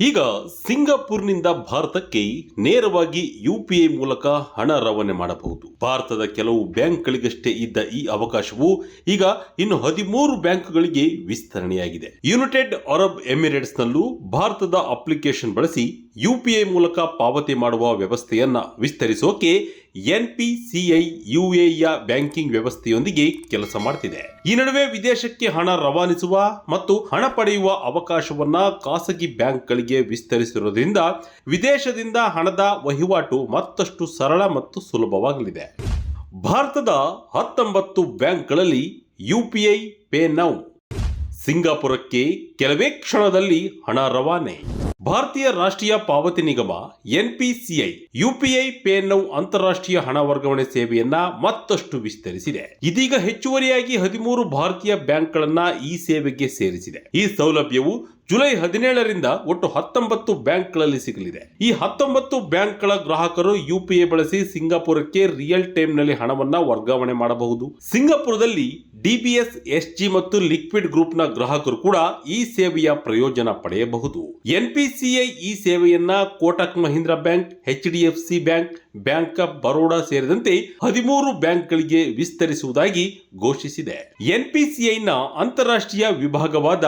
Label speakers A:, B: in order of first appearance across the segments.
A: ಈಗ ಸಿಂಗಾಪುರ್ನಿಂದ ಭಾರತಕ್ಕೆ ನೇರವಾಗಿ ಯುಪಿಐ ಮೂಲಕ ಹಣ ರವಾನೆ ಮಾಡಬಹುದು. ಭಾರತದ ಕೆಲವು ಬ್ಯಾಂಕ್ಗಳಿಗಷ್ಟೇ ಇದ್ದ ಈ ಅವಕಾಶವು ಈಗ ಇನ್ನು ಹದಿಮೂರು ಬ್ಯಾಂಕ್ಗಳಿಗೆ ವಿಸ್ತರಣೆಯಾಗಿದೆ. ಯುನೈಟೆಡ್ ಅರಬ್ ಎಮಿರೇಟ್ಸ್ನಲ್ಲೂ ಭಾರತದ ಅಪ್ಲಿಕೇಶನ್ ಬಳಸಿ ಯುಪಿಐ ಮೂಲಕ ಪಾವತಿ ಮಾಡುವ ವ್ಯವಸ್ಥೆಯನ್ನು ವಿಸ್ತರಿಸೋಕೆ ಎನ್ ಪಿ ಸಿ ಐ ಯು ಎಯ ಬ್ಯಾಂಕಿಂಗ್ ವ್ಯವಸ್ಥೆಯೊಂದಿಗೆ ಕೆಲಸ ಮಾಡ್ತಿದೆ. ಈ ನಡುವೆ ವಿದೇಶಕ್ಕೆ ಹಣ ರವಾನಿಸುವ ಮತ್ತು ಹಣ ಪಡೆಯುವ ಅವಕಾಶವನ್ನ ಖಾಸಗಿ ಬ್ಯಾಂಕ್ಗಳಿಗೆ ವಿಸ್ತರಿಸಿರುವುದರಿಂದ ವಿದೇಶದಿಂದ ಹಣದ ವಹಿವಾಟು ಮತ್ತಷ್ಟು ಸರಳ ಮತ್ತು ಸುಲಭವಾಗಲಿದೆ. ಭಾರತದ ಹತ್ತೊಂಬತ್ತು ಬ್ಯಾಂಕ್ಗಳಲ್ಲಿ ಯುಪಿಐ ಪೇ ನೌ. ಸಿಂಗಾಪುರಕ್ಕೆ ಕೆಲವೇ ಕ್ಷಣದಲ್ಲಿ ಹಣ ರವಾನೆ. ಭಾರತೀಯ ರಾಷ್ಟ್ರೀಯ ಪಾವತಿ ನಿಗಮ, ಎನ್ಪಿಸಿಐ, ಯುಪಿಐ ಪೇ ನೌ ಅಂತಾರಾಷ್ಟ್ರೀಯ ಹಣ ವರ್ಗಾವಣೆ ಸೇವೆಯನ್ನ ಮತ್ತಷ್ಟು ವಿಸ್ತರಿಸಿದೆ. ಇದೀಗ ಹೆಚ್ಚುವರಿಯಾಗಿ ಹದಿಮೂರು ಭಾರತೀಯ ಬ್ಯಾಂಕ್ಗಳನ್ನ ಈ ಸೇವೆಗೆ ಸೇರಿಸಿದೆ. ಈ ಸೌಲಭ್ಯವು ಜುಲೈ ಹದಿನೇಳರಿಂದ ಒಟ್ಟು ಹತ್ತೊಂಬತ್ತು ಬ್ಯಾಂಕ್ಗಳಲ್ಲಿ ಸಿಗಲಿದೆ. ಈ ಹತ್ತೊಂಬತ್ತು ಬ್ಯಾಂಕ್ಗಳ ಗ್ರಾಹಕರು ಯುಪಿಎ ಬಳಸಿ ಸಿಂಗಾಪುರಕ್ಕೆ ರಿಯಲ್ ಟೈಮ್ನಲ್ಲಿ ಹಣವನ್ನ ವರ್ಗಾವಣೆ ಮಾಡಬಹುದು. ಸಿಂಗಾಪುರದಲ್ಲಿ ಡಿಬಿಎಸ್, ಎಸ್ಜಿ ಮತ್ತು ಲಿಕ್ವಿಡ್ ಗ್ರೂಪ್ನ ಗ್ರಾಹಕರು ಕೂಡ ಈ ಸೇವೆಯ ಪ್ರಯೋಜನ ಪಡೆಯಬಹುದು. ಎನ್ಪಿಸಿಐ ಈ ಸೇವೆಯನ್ನ Kotak Mahindra Bank H D Bank Bank of Baroda ಸೇರಿದಂತೆ ಹದಿಮೂರು ಬ್ಯಾಂಕ್ಗಳಿಗೆ ವಿಸ್ತರಿಸುವುದಾಗಿ ಘೋಷಿಸಿದೆ. ಎನ್ಪಿಸಿಐನ ಅಂತಾರಾಷ್ಟ್ರೀಯ ವಿಭಾಗವಾದ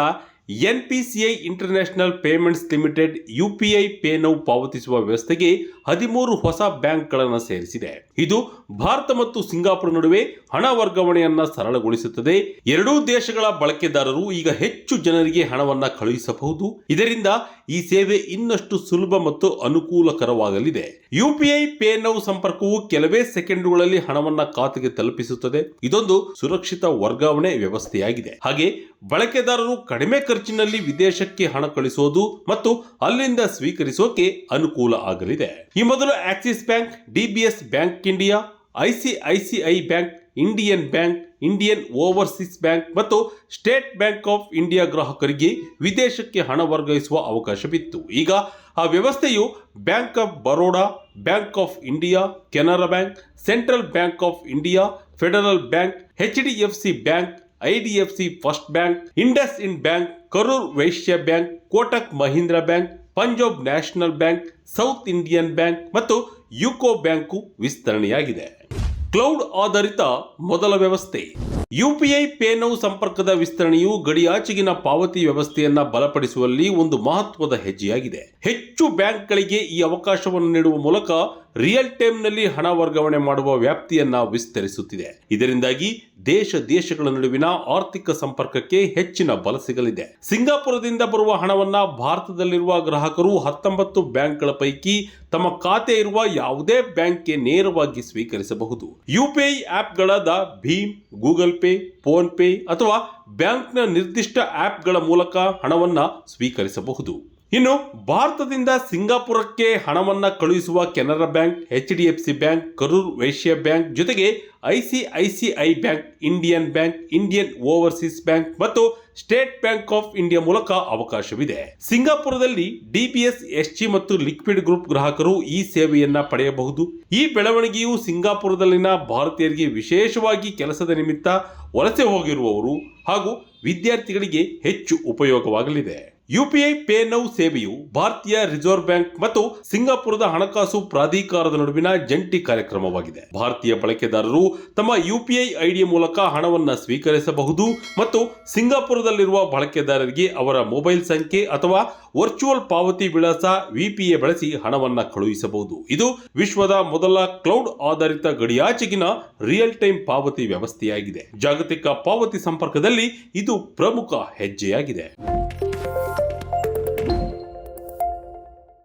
A: NPCI International Payments Limited UPI pay now ಪಾವತಿಸುವ ವ್ಯವಸ್ಥೆಗೆ ಹದಿಮೂರು ಹೊಸ ಬ್ಯಾಂಕ್ಗಳನ್ನು ಸೇರಿಸಿದೆ. ಇದು ಭಾರತ ಮತ್ತು ಸಿಂಗಾಪುರ ನಡುವೆ ಹಣ ವರ್ಗಾವಣೆಯನ್ನ ಸರಳಗೊಳಿಸುತ್ತದೆ. ಎರಡೂ ದೇಶಗಳ ಬಳಕೆದಾರರು ಈಗ ಹೆಚ್ಚು ಜನರಿಗೆ ಹಣವನ್ನು ಕಳುಹಿಸಬಹುದು. ಇದರಿಂದ ಈ ಸೇವೆ ಇನ್ನಷ್ಟು ಸುಲಭ ಮತ್ತು ಅನುಕೂಲಕರವಾಗಲಿದೆ. ಯುಪಿಐ ಪೇ ನೌ ಸಂಪರ್ಕವು ಕೆಲವೇ ಸೆಕೆಂಡುಗಳಲ್ಲಿ ಹಣವನ್ನ ಖಾತೆಗೆ ತಲುಪಿಸುತ್ತದೆ. ಇದೊಂದು ಸುರಕ್ಷಿತ ವರ್ಗಾವಣೆ ವ್ಯವಸ್ಥೆಯಾಗಿದೆ. ಹಾಗೆ ಬಳಕೆದಾರರು ಕಡಿಮೆ ಖರ್ಚಿನಲ್ಲಿ ವಿದೇಶಕ್ಕೆ ಹಣ ಕಳಿಸೋದು ಮತ್ತು ಅಲ್ಲಿಂದ ಸ್ವೀಕರಿಸೋಕೆ ಅನುಕೂಲ ಆಗಲಿದೆ. ಈ ಮೊದಲು Axis bank DBS bank India ICICI bank, Indian bank, Indian overseas bank ಮತ್ತು ಸ್ಟೇಟ್ ಬ್ಯಾಂಕ್ ಆಫ್ ಇಂಡಿಯಾ ಗ್ರಾಹಕರಿಗೆ ವಿದೇಶಕ್ಕೆ ಹಣ ವರ್ಗಾಯಿಸುವ ಅವಕಾಶವಿತ್ತು. ಈಗ ಆ ವ್ಯವಸ್ಥೆಯು bank of Baroda, bank of India, Canara bank, central bank of India, federal bank, H D F C bank IDFC first bank IndusInd bank, Karur Vysya bank, Kotak Mahindra bank, Punjab national bank, south Indian bank ಮತ್ತು UCO bank ವಿಸ್ತರಣೆಯಾಗಿದೆ. Cloud ಆಧಾರಿತ ಮೊದಲ ವ್ಯವಸ್ಥೆ. UPI ಪೇನೌ ಸಂಪರ್ಕದ ವಿಸ್ತರಣೆಯು ಗಡಿಯಾಚೆಗಿನ ಪಾವತಿ ವ್ಯವಸ್ಥೆಯನ್ನ ಬಲಪಡಿಸುವಲ್ಲಿ ಒಂದು ಮಹತ್ವದ ಹೆಜ್ಜೆಯಾಗಿದೆ. ಹೆಚ್ಚು ಬ್ಯಾಂಕ್ಗಳಿಗೆ ಈ ಅವಕಾಶವನ್ನು ನೀಡುವ ಮೂಲಕ ರಿಯಲ್ ಟೈಮ್ನಲ್ಲಿ ಹಣ ವರ್ಗಾವಣೆ ಮಾಡುವ ವ್ಯಾಪ್ತಿಯನ್ನ ವಿಸ್ತರಿಸುತ್ತಿದೆ. ಇದರಿಂದಾಗಿ ದೇಶ ದೇಶಗಳ ನಡುವಿನ ಆರ್ಥಿಕ ಸಂಪರ್ಕಕ್ಕೆ ಹೆಚ್ಚಿನ ಬಲ ಸಿಗಲಿದೆ ಸಿಂಗಾಪುರದಿಂದ ಬರುವ ಹಣವನ್ನ ಭಾರತದಲ್ಲಿರುವ ಗ್ರಾಹಕರು ಹತ್ತೊಂಬತ್ತು ಬ್ಯಾಂಕ್ಗಳ ಪೈಕಿ ತಮ್ಮ ಖಾತೆ ಇರುವ ಯಾವುದೇ ಬ್ಯಾಂಕ್ಗೆ ನೇರವಾಗಿ ಸ್ವೀಕರಿಸಬಹುದು. ಯುಪಿಐ ಆಪ್ಗಳಾದ ಭೀಮ್, ಗೂಗಲ್ ಪೇ, ಫೋನ್ ಪೇ ಅಥವಾ ಬ್ಯಾಂಕ್ನ ನಿರ್ದಿಷ್ಟ ಆಪ್ಗಳ ಮೂಲಕ ಹಣವನ್ನ ಸ್ವೀಕರಿಸಬಹುದು. ಇನ್ನು ಭಾರತದಿಂದ ಸಿಂಗಾಪುರಕ್ಕೆ ಹಣವನ್ನ ಕಳುಹಿಸುವ Canara Bank, H D F C Bank, Karur Vysya Bank ಜೊತೆಗೆ ICICI Bank, Indian Bank, Indian Overseas Bank ಮತ್ತು ಸ್ಟೇಟ್ ಬ್ಯಾಂಕ್ ಆಫ್ ಇಂಡಿಯಾ ಮೂಲಕ ಅವಕಾಶವಿದೆ. ಸಿಂಗಾಪುರದಲ್ಲಿ ಡಿಬಿಎಸ್ ಎಸ್ಜಿ ಮತ್ತು ಲಿಕ್ವಿಡ್ ಗ್ರೂಪ್ ಗ್ರಾಹಕರು ಈ ಸೇವೆಯನ್ನ ಪಡೆಯಬಹುದು. ಈ ಬೆಳವಣಿಗೆಯು ಸಿಂಗಾಪುರದಲ್ಲಿನ ಭಾರತೀಯರಿಗೆ ವಿಶೇಷವಾಗಿ ಕೆಲಸದ ನಿಮಿತ್ತ ವಲಸೆ ಹೋಗಿರುವವರು ಹಾಗೂ ವಿದ್ಯಾರ್ಥಿಗಳಿಗೆ ಹೆಚ್ಚು ಉಪಯೋಗವಾಗಲಿದೆ. ಯುಪಿಐ ಪೇ ನೌ ಸೇವೆಯು ಭಾರತೀಯ ರಿಸರ್ವ್ ಬ್ಯಾಂಕ್ ಮತ್ತು ಸಿಂಗಾಪುರದ ಹಣಕಾಸು ಪ್ರಾಧಿಕಾರದ ನಡುವಿನ ಜಂಟಿ ಕಾರ್ಯಕ್ರಮವಾಗಿದೆ. ಭಾರತೀಯ ಬಳಕೆದಾರರು ತಮ್ಮ ಯುಪಿಐ ಐಡಿ ಮೂಲಕ ಹಣವನ್ನು ಸ್ವೀಕರಿಸಬಹುದು ಮತ್ತು ಸಿಂಗಾಪುರದಲ್ಲಿರುವ ಬಳಕೆದಾರರಿಗೆ ಅವರ ಮೊಬೈಲ್ ಸಂಖ್ಯೆ ಅಥವಾ ವರ್ಚುವಲ್ ಪಾವತಿ ವಿಳಾಸ ವಿಪಿಎ ಬಳಸಿ ಹಣವನ್ನು ಕಳುಹಿಸಬಹುದು. ಇದು ವಿಶ್ವದ ಮೊದಲ ಕ್ಲೌಡ್ ಆಧಾರಿತ ಗಡಿಯಾಚೆಗಿನ ರಿಯಲ್ ಟೈಮ್ ಪಾವತಿ ವ್ಯವಸ್ಥೆಯಾಗಿದೆ. ಜಾಗತಿಕ ಪಾವತಿ ಸಂಪರ್ಕದಲ್ಲಿ ಇದು ಪ್ರಮುಖ ಹೆಜ್ಜೆಯಾಗಿದೆ.